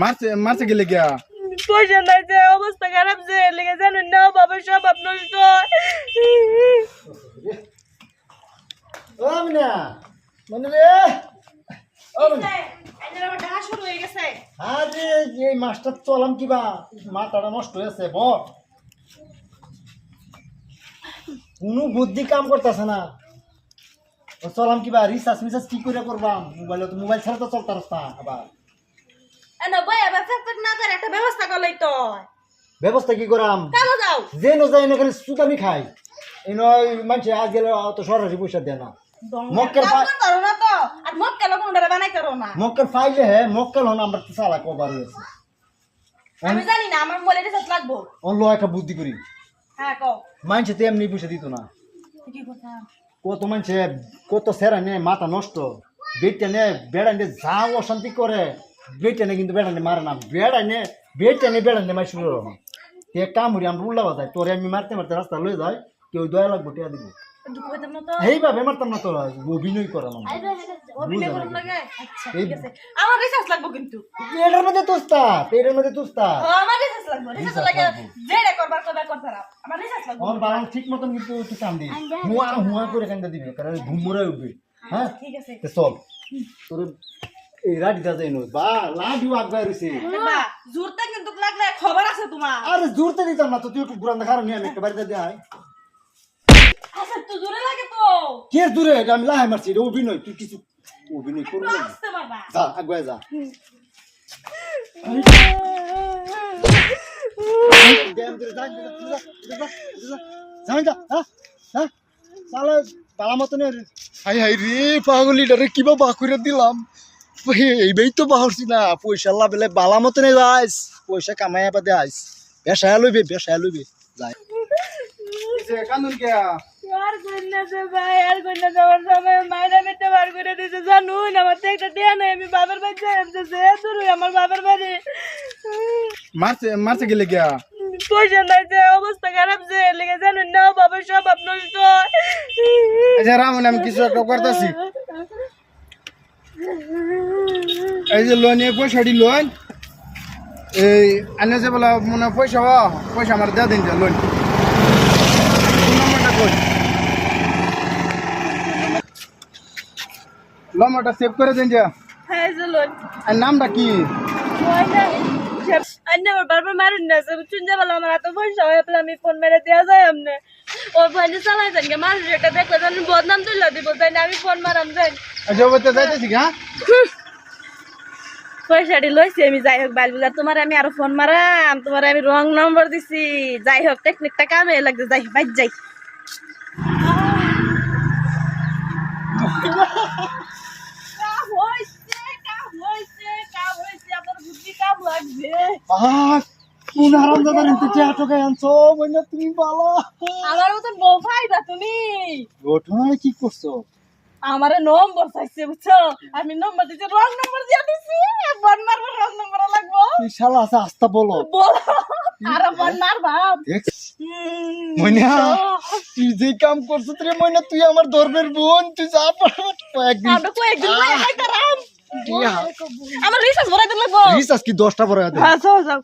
মারছে মারছে গেলে গিয়া? পয়সা নাই যে অবস্থা খারাপ যে লেগে জানুন না বাবা সব আপনার নষ্ট। মনে রে? ও শুরু হয়ে গেছে। আরে এই মাছটা চলাম কিবা মাথাটা নষ্ট হয়েছে ব কোনো বুদ্ধি কাম করতেছে না। চলাম কিবা রিসার্চ মিসার্চ কি করে করবাম? মোবাইল মোবাইল ছাড়া তো চলতে রাস্তা আবার। না করে একটা ব্যবস্থা করলেই তো। ব্যবস্থা কি করাম? যাও যে ন সুতামি খাই। এই নয় মানুষ আজ গেলে তো সরাসরি পয়সা দেয় না। মক্কেল কাম ফাই করতে পারো না তো। আর মক্কেল কোনটা বানাই করো না। মক্কেল ফাইলে হে মক্কেল হন আমরা তো কবার হয়েছে। আমি জানি না আমার মোবাইলে রিচার্জ লাগবো। অন্য একটা বুদ্ধি করি। হ্যাঁ কও। মানুষে তো এমনি পয়সা দিত না। কি কথা? কত মানুষে কত সেরা নেয় মাথা নষ্ট। বেটটা নে বেড়া নে যা অশান্তি করে। বেটটা নে কিন্তু বেড়া নে মারে না। বেড়া নে বেটটা নে বেড়া নে মাই শুরু হলো। তে কাম করি আমরা উল্লা বাজাই তোরে আমি মারতে মারতে রাস্তা লয়ে যাই কেউ দয়া লাগবো টিয়া দিব। এইভাবে মারতাম না তোরা অভিনয় করা মানে আচ্ছা আমার রিচার্জ লাগবো কিন্তু। এটার মধ্যে তুস্তা এটার মধ্যে তুস্তা আমার রিচার্জ লাগবো রিচার্জ লাগে যেটা করবার করবার আমার রিচার্জ লাগবো। আমার বাড়ান ঠিক মতন কিন্তু একটু কান দিই হুয়া হুয়া করে কান্দা দিবে কারণ ঘুমরে উঠবে। হ্যাঁ? ঠিক আছে। চল। তোর রাডিটা যাই নই বা লাডিও আগবাই রইছে। বা জোরটা কিন্তু লাগলে খবর আছে তোমার। আরে জোরতে দিতাম না তো তুই একটু ঘুরান দেখার নিয়ে আমি একটা বাড়িতে দেয় আচ্ছা তো জোরে লাগে তো। কে দূরে আমি লাহাই মারছি এটা অভিনয় তুই কিছু অভিনয় করবি না যা আগুয়াই যা। যা, হ্যাঁ, হ্যাঁ, মতন হাই হাই রে পাগলিটারে কিবা বাকুরে দিলাম। এইবাই তো বাহরছি না পয়সা লাভলে বালা মতনে যাইস পয়সা কামাইয়া বাদে আইস। বেসায়া লইবে বেসায়া লইবে। যাই। নাই মারছে গেলে গিয়া? পয়সা নাই যে অবস্থা খারাপ যে লেগে জানুন না বাবা সব আপনার নষ্ট। আচ্ছা রামন আমি কিছু একটা করতেছি। এই যে লোন এই পয়সাটি লোন এই আনে যে বলা মনে পয়সা হ পয়সা আমার দেওয়া দিন লোন লম্বাটা সেভ করে দিন যা। হ্যাঁ, আর নামটা কি? আন্না বারবার মারুন না সব চুনজা বলা আমার এত পয়সা হয় আমি ফোন মেরে দেওয়া যায় আমনে। ও ফাইনে চালাই যান গে মানুষ এটা দেখলে বদনাম তুলে দিব তাই আমি ফোন মারাম যাই। জগতে যাইতেছি হ্যাঁ? পয়সাটি লইছি আমি যাই হোক বাল বুঝা তোমার আমি আরও ফোন মারাম তোমার আমি রং নম্বর দিছি। যাই হোক টেকনিকটা কামে লাগছে যাই বাইক যাই। তুমি ঘটনায় কি করছ? আমার নম্বর চাইছে বুঝছ? আমি নম্বর দিছি রং নম্বর দিয়া দিছি। বন মারবো রং নম্বর লাগবো। তুই শালা আছে আস্তা বলো। বলো। আর বন মারবা? মইনা তুই যে কাম করছিস রে মইনা তুই আমার ধর্মের বোন তুই যা পারো। একদিন আমরা কয়েকদিন আমার রিসার্চ ভরাই দিলে রিচার্জ কি দশটা পরে হ্যাঁ যাও যাও।